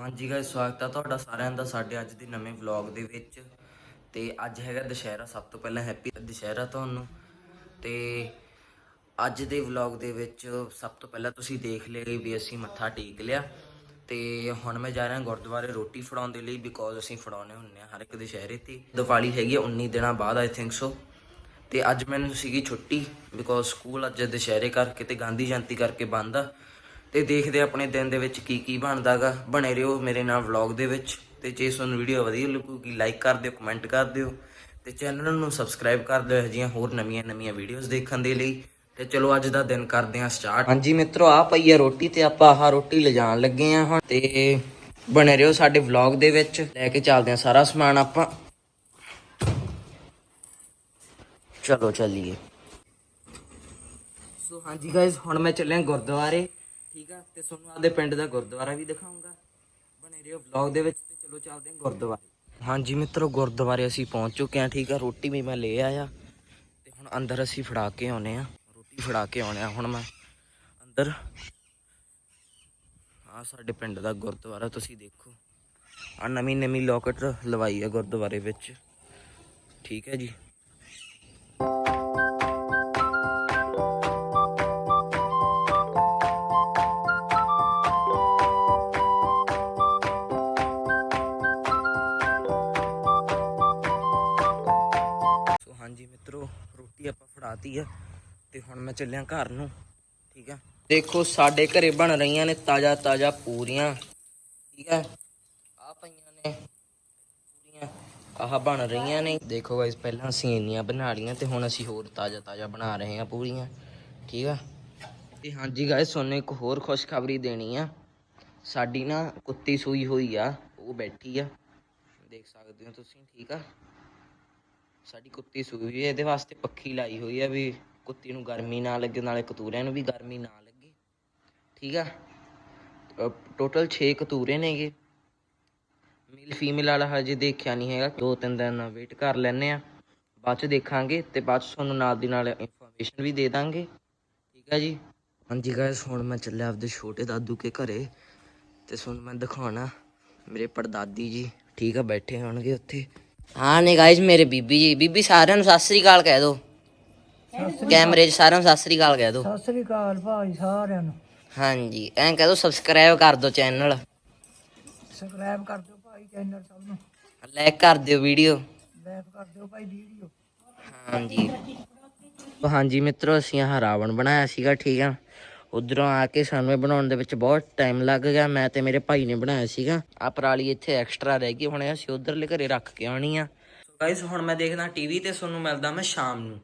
ਹਾਂਜੀ ਸਵਾਗਤ ਆ ਤੁਹਾਡਾ ਸਾਰਿਆਂ ਦਾ ਸਾਡੇ ਅੱਜ ਦੇ ਨਵੇਂ ਵਲੌਗ ਦੇ ਵਿੱਚ। ਤੇ ਅੱਜ ਹੈਗਾ ਦੁਸ਼ਹਿਰਾ, ਸਭ ਤੋਂ ਪਹਿਲਾਂ ਹੈਪੀ ਦੁਸ਼ਹਿਰਾ ਤੁਹਾਨੂੰ। ਤੇ ਅੱਜ ਦੇ ਵਲੌਗ ਦੇ ਵਿੱਚ ਸਭ ਤੋਂ ਪਹਿਲਾਂ ਤੁਸੀਂ ਦੇਖ ਲਿਆ ਵੀ ਅਸੀਂ ਮੱਥਾ ਟੇਕ ਲਿਆ। ਤੇ ਹੁਣ ਮੈਂ ਜਾ ਰਿਹਾ ਗੁਰਦੁਆਰੇ ਰੋਟੀ ਫੜਾਉਣ ਦੇ ਲਈ ਬਿਕੋਜ਼ ਅਸੀਂ ਫੜਾਉਣੇ ਹੁੰਨੇ ਆ ਹਰ ਇੱਕ ਦੁਸ਼ਹਿਰੇ ਤੇ। ਦੀਵਾਲੀ ਹੈਗੀ ਆ 19 ਦਿਨਾਂ ਬਾਅਦ ਆਈ ਥਿੰਕ ਸੋ ਤੇ ਅੱਜ ਮੈਨੂੰ ਸੀਗੀ ਛੁੱਟੀ ਬਿਕੋਜ਼ ਸਕੂਲ ਅੱਜ ਦੁਸ਼ਹਿਰੇ ਕਰਕੇ ਤੇ ਗਾਂਧੀ ਜਯੰਤੀ ਕਰਕੇ ਬੰਦ ਆ। ਤੇ ਦੇਖਦੇ ਆ ਆਪਣੇ ਦਿਨ ਦੇ ਵਿੱਚ ਕੀ ਕੀ ਬਣਦਾਗਾ। ਬਣੇ ਰਹੋ ਮੇਰੇ ਨਾਲ ਵਲੌਗ ਦੇ ਵਿੱਚ। ਤੇ ਜੇ ਤੁਹਾਨੂੰ ਵੀਡੀਓ ਵਧੀਆ ਲੱਗੂਗੀ ਲਾਈਕ ਕਰ ਦਿਓ ਕਮੈਂਟ ਕਰ ਦਿਓ। ਤੇ ਚੈਨਲ ਨੂੰ ਸਬਸਕ੍ਰਾਈਬ ਕਰ ਦਿਓ ਇਹੋ ਜਿਹੀਆਂ ਹੋਰ ਨਵੀਆਂ ਨਵੀਆਂ ਵੀਡੀਓਜ਼ ਦੇਖਣ ਦੇ ਲਈ। ਤੇ ਚਲੋ ਅੱਜ ਦਾ ਦਿਨ ਕਰਦੇ ਹਾਂ ਸਟਾਰਟ ਹਾਂਜੀ ਮਿੱਤਰੋ ਆ ਪਈ ਆ ਰੋਟੀ ਤੇ ਆਪਾਂ ਆਹ ਰੋਟੀ ਲਿਜਾਣ ਲੱਗੇ ਆ ਹੁਣ। ਤੇ ਬਣੇ ਰਹੋ ਸਾਡੇ ਵਲੌਗ ਦੇ ਵਿੱਚ। ਲੈ ਕੇ ਚੱਲਦੇ ਆ ਸਾਰਾ ਸਮਾਨ ਆਪਾਂ। ਚਲੋ ਚੱਲੀਏ। ਸੋ ਹਾਂਜੀ ਗਾਇਸ ਹੁਣ ਮੈਂ ਚੱਲਿਆ ਗੁਰਦੁਆਰੇ। ਠੀਕ ਆ? ਤੇ ਤੁਹਾਨੂੰ ਆਪਦੇ ਪਿੰਡ ਦਾ ਗੁਰਦੁਆਰਾ ਵੀ ਦਿਖਾਉਂਗਾ। ਬਣੇ ਰਹੋ ਵਲੌਗ ਦੇ ਵਿੱਚ ਤੇ ਚਲੋ ਚੱਲਦੇ ਹਾਂ ਗੁਰਦੁਆਰੇ। ਹਾਂਜੀ ਮਿੱਤਰੋ, ਗੁਰਦੁਆਰੇ ਅਸੀਂ ਪਹੁੰਚ ਚੁੱਕੇ ਹਾਂ, ਠੀਕ ਆ? ਰੋਟੀ ਵੀ ਮੈਂ ਲੈ ਆਇਆ ਤੇ ਹੁਣ ਅੰਦਰ ਅਸੀਂ ਫੜਾ ਕੇ ਆਉਨੇ ਆ। ਰੋਟੀ ਫੜਾ ਕੇ ਆਉਨੇ ਆ ਹੁਣ ਮੈਂ। ਅੰਦਰ। ਆ ਸਾਡੇ ਪਿੰਡ ਦਾ ਗੁਰਦੁਆਰਾ, ਤੁਸੀਂ ਦੇਖੋ। ਆ ਨਵੀਂ ਨਵੀਂ ਲੋਕਟ ਲਵਾਈ ਆ ਗੁਰਦੁਆਰੇ ਵਿੱਚ। ਠੀਕ ਹੈ ਜੀ? ਹਾਂਜੀ ਮਿੱਤਰੋ, ਰੋਟੀ ਆਪਾਂ ਫੜਾਤੀ ਆ ਤੇ ਹੁਣ ਮੈਂ ਚੱਲਿਆ ਘਰ ਨੂੰ, ਠੀਕ ਆ? ਦੇਖੋ, ਸਾਡੇ ਘਰੇ ਬਣ ਰਹੀਆਂ ਨੇ ਤਾਜ਼ਾ ਤਾਜ਼ਾ ਪੂਰੀਆਂ, ਠੀਕ ਆ? ਆ ਪਈਆਂ ਨੇ ਪੂਰੀਆਂ, ਆਹ ਬਣ ਰਹੀਆਂ ਨੇ। ਦੇਖੋ ਗਾਇਸ ਪਹਿਲਾਂ ਅਸੀਂ ਇੰਨੀਆਂ ਬਣਾ ਲਈਆਂ ਤੇ ਹੁਣ ਅਸੀਂ ਹੋਰ ਤਾਜ਼ਾ ਤਾਜ਼ਾ ਬਣਾ ਰਹੇ ਹਾਂ ਪੂਰੀਆਂ, ਠੀਕ ਆ? ਤੇ ਹਾਂਜੀ ਗਾਇਸ ਤੁਹਾਨੂੰ ਇੱਕ ਹੋਰ ਖੁਸ਼ਖਬਰੀ ਦੇਣੀ ਆ। ਸਾਡੀ ਨਾ ਕੁੱਤੀ ਸੂਈ ਹੋਈ ਆ, ਉਹ ਬੈਠੀ ਆ। ਦੇਖ ਸਕਦੇ ਹੋ ਤੁਸੀਂ, ਠੀਕ ਆ? ਸਾਡੀ ਕੁੱਤੀ ਸੂਈ ਹੋਈ ਹੈ, ਇਹਦੇ ਵਾਸਤੇ ਪੱਖੀ ਲਾਈ ਹੋਈ ਹੈ ਵੀ ਕੁੱਤੀ ਨੂੰ ਗਰਮੀ ਨਾ ਲੱਗੇ, ਨਾਲੇ ਕਤੂਰਿਆਂ ਨੂੰ ਵੀ ਗਰਮੀ ਨਾ ਲੱਗੇ। ਠੀਕ ਆ? ਟੋਟਲ 6 ਕਤੂਰੇ ਨੇਗੇ। ਮੇਲ ਫੀਮੇਲ ਵਾਲਾ ਹਜੇ ਦੇਖਿਆ ਨਹੀਂ ਹੈਗਾ, ਦੋ ਤਿੰਨ ਦਿਨ ਵੇਟ ਕਰ ਲੈਣੇ ਆ ਬਾਅਦ ਚ ਦੇਖਾਂਗੇ ਤੇ ਬਾਅਦ ਚ ਤੁਹਾਨੂੰ ਨਾਲ ਦੀ ਨਾਲ ਇਨਫੋਰਮੇਸ਼ਨ ਵੀ ਦੇ ਦਾਂਗੇ। ਠੀਕ ਹੈ ਜੀ? ਹਾਂਜੀ ਗਾਇਸ ਹੁਣ ਮੈਂ ਚੱਲਿਆ ਆਪਦੇ ਛੋਟੇ ਦਾਦੂ ਕੇ ਘਰੇ ਤੇ ਤੁਹਾਨੂੰ ਮੈਂ ਦਿਖਾਉਣਾ ਮੇਰੇ ਪੜਦਾਦੀ ਜੀ। ਠੀਕ ਆ, ਬੈਠੇ ਹੋਣਗੇ ਉੱਥੇ। ਹਾਂ ਨੇ ਗਾਇਸ ਮੇਰੇ ਬੀਬੀ ਜੀ ਬੀਬੀ ਸਾਰਿਆਂ ਨੂੰ ਸਤਿ ਸ੍ਰੀ ਅਕਾਲ ਕਹਿ ਦਿਓ ਕੈਮਰੇ 'ਚ ਸਾਰਿਆਂ ਨੂੰ ਸਤਿ ਸ੍ਰੀ ਅਕਾਲ ਕਹਿ ਦਿਓ ਸਤਿ ਸ੍ਰੀ ਅਕਾਲ ਭਾਈ ਸਾਰਿਆਂ ਨੂੰ। ਹਾਂਜੀ ਐਂ ਕਹਿ ਦਿਓ ਸਬਸਕ੍ਰਾਈਬ ਕਰ ਦਿਓ ਚੈਨਲ ਸਬਸਕ੍ਰਾਈਬ ਕਰ ਦਿਓ ਭਾਈ ਚੈਨਲ ਸਭ ਨੂੰ। ਲਾਈਕ ਕਰ ਦਿਓ ਵੀਡੀਓ ਲਾਈਕ ਕਰ ਦਿਓ ਭਾਈ ਵੀਡੀਓ ਹਾਂਜੀ। ਹਾਂਜੀ ਮਿੱਤਰੋ ਅਸੀਂ ਆਹ ਰਾਵਣ ਬਣਾਇਆ ਸੀਗਾ ਠੀਕ ਆ। ਉਧਰੋਂ ਆ ਕੇ ਸਾਨੂੰ ਇਹ ਬਣਾਉਣ ਦੇ ਵਿੱਚ ਬਹੁਤ ਟਾਈਮ ਲੱਗ ਗਿਆ। ਮੈਂ ਤੇ ਮੇਰੇ ਭਾਈ ਨੇ ਬਣਾਇਆ ਸੀਗਾ। ਆ ਪਰਾਲੀ ਇੱਥੇ ਐਕਸਟਰਾ ਰਹਿ ਗਈ। ਹੁਣ ਅਸੀਂ ਉਧਰਲੇ ਘਰੇ ਰੱਖ ਕੇ ਆਉਣੀ ਆ। ਗਾਇਸ ਹੁਣ ਮੈਂ ਦੇਖਦਾ ਟੀਵੀ ਤੇ ਤੁਹਾਨੂੰ ਮਿਲਦਾ ਮੈਂ ਸ਼ਾਮ ਨੂੰ।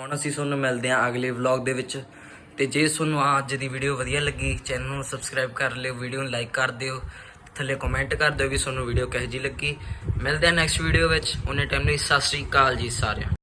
ਹੁਣ ਅਸੀਂ ਤੁਹਾਨੂੰ ਮਿਲਦੇ ਹਾਂ ਅਗਲੇ ਵਲੌਗ ਦੇ ਵਿੱਚ। ਤੇ ਜੇ ਤੁਹਾਨੂੰ ਆਹ ਅੱਜ ਦੀ ਵੀਡੀਓ ਵਧੀਆ ਲੱਗੀ ਚੈਨਲ ਨੂੰ ਸਬਸਕ੍ਰਾਈਬ ਕਰ ਲਿਓ ਵੀਡੀਓ ਨੂੰ ਲਾਈਕ ਕਰ ਦਿਓ, ਥੱਲੇ ਕਮੈਂਟ ਕਰ ਦਿਓ ਕਿ ਤੁਹਾਨੂੰ ਵੀਡੀਓ ਕਿਹੋ ਜਿਹੀ ਲੱਗੀ। ਮਿਲਦੇ ਹਾਂ ਨੈਕਸਟ ਵੀਡੀਓ ਵਿੱਚ। ਉਹਨੇ ਟਾਈਮ ਲਈ ਸਤਿ ਸ੍ਰੀ ਅਕਾਲ ਜੀ ਸਾਰਿਆਂ